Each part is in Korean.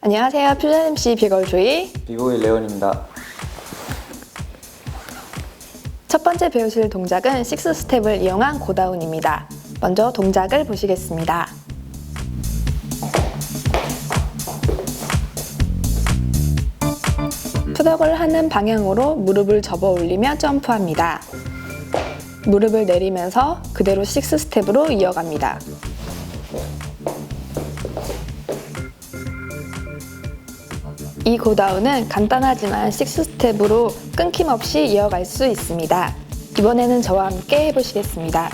안녕하세요. 퓨전 MC 비걸조이. 비보이 레온입니다. 첫 번째 배우실 동작은 식스 스텝을 이용한 고다운입니다. 먼저 동작을 보시겠습니다. 푸덕을 하는 방향으로 무릎을 접어 올리며 점프합니다. 무릎을 내리면서 그대로 식스 스텝으로 이어갑니다. 이 고다운은 간단하지만 식스 스텝으로 끊김없이 이어갈 수 있습니다. 이번에는 저와 함께 해보시겠습니다.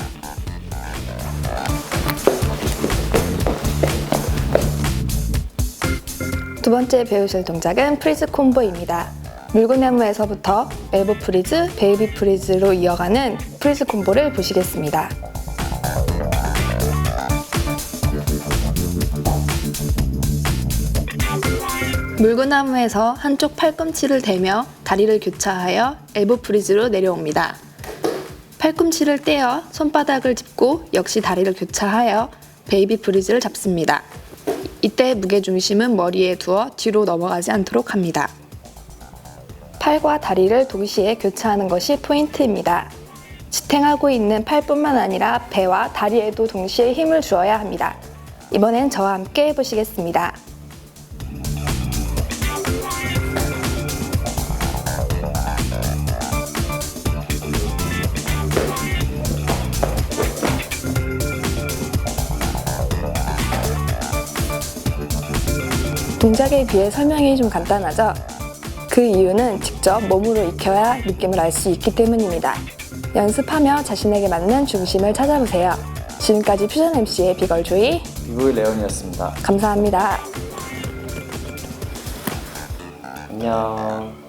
두 번째 배우실 동작은 프리즈 콤보입니다. 물구나무에서부터 엘보 프리즈, 베이비 프리즈로 이어가는 프리즈 콤보를 보시겠습니다. 물구나무에서 한쪽 팔꿈치를 대며 다리를 교차하여 엘보 프리즈로 내려옵니다. 팔꿈치를 떼어 손바닥을 짚고 역시 다리를 교차하여 베이비 프리즈를 잡습니다. 이때 무게 중심은 머리에 두어 뒤로 넘어가지 않도록 합니다. 팔과 다리를 동시에 교차하는 것이 포인트입니다. 지탱하고 있는 팔뿐만 아니라 배와 다리에도 동시에 힘을 주어야 합니다. 이번엔 저와 함께 해보시겠습니다. 동작에 비해 설명이 좀 간단하죠? 그 이유는 직접 몸으로 익혀야 느낌을 알 수 있기 때문입니다. 연습하며 자신에게 맞는 중심을 찾아보세요. 지금까지 퓨전 MC의 비걸조이 비보이 레온이었습니다. 감사합니다. 안녕.